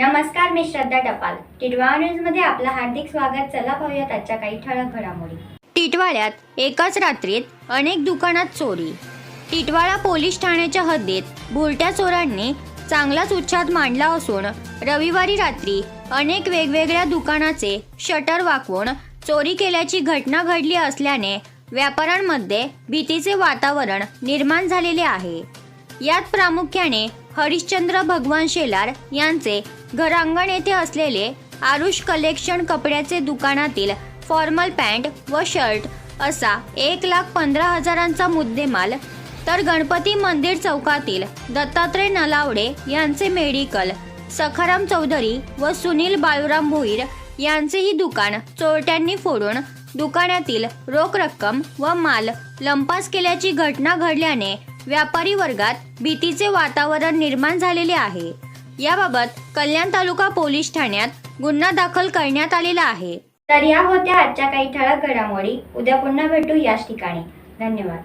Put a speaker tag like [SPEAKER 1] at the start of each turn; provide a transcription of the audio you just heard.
[SPEAKER 1] मी श्रद्धा टपाल. टिडवा न्यूजमध्ये आपलं हार्दिक स्वागत. चला पाहूयात आजच्या काही ठळक घडामोडी.
[SPEAKER 2] टिटवाळ्यात एकाच रात्रीत अनेक दुकानात चोरी. टिटवाळा पोलीस ठाण्याच्या हद्दीत भुरट्या चोरांनी चांगलाच उच्छाद मांडला असून रविवारी रात्री अनेक वेगवेगळ्या दुकानाचे शटर वाकवून चोरी केल्याची घटना घडली असल्याने व्यापाऱ्यांमध्ये भीतीचे वातावरण निर्माण झालेले आहे. यात प्रामुख्याने हरिश्चंद्र भगवान शेलार यांचे घरांगण येथे असलेले आरुष कलेक्शन कपड्याचे दुकानातील फॉर्मल पॅन्ट व शर्ट असा एक लाख पंधरा हजारांचा मुद्देमाल तर गणपती मंदिर चौकातील दत्तात्रय नलावडे यांचे मेडिकल सखाराम चौधरी व सुनील बाळूराम भोईर यांचेही दुकान चोरट्यांनी फोडून दुकानातील रोख रक्कम व माल लंपास केल्याची घटना घडल्याने व्यापारी वर्गात भीतीचे वातावरण निर्माण झालेले आहे. याबाबत कल्याण तालुका पोलीस ठाण्यात गुन्हा दाखल करण्यात आलेला आहे.
[SPEAKER 1] तर या होत्या आजच्या काही ठळक घडामोडी. उद्या पुन्हा भेटू याच ठिकाणी. धन्यवाद.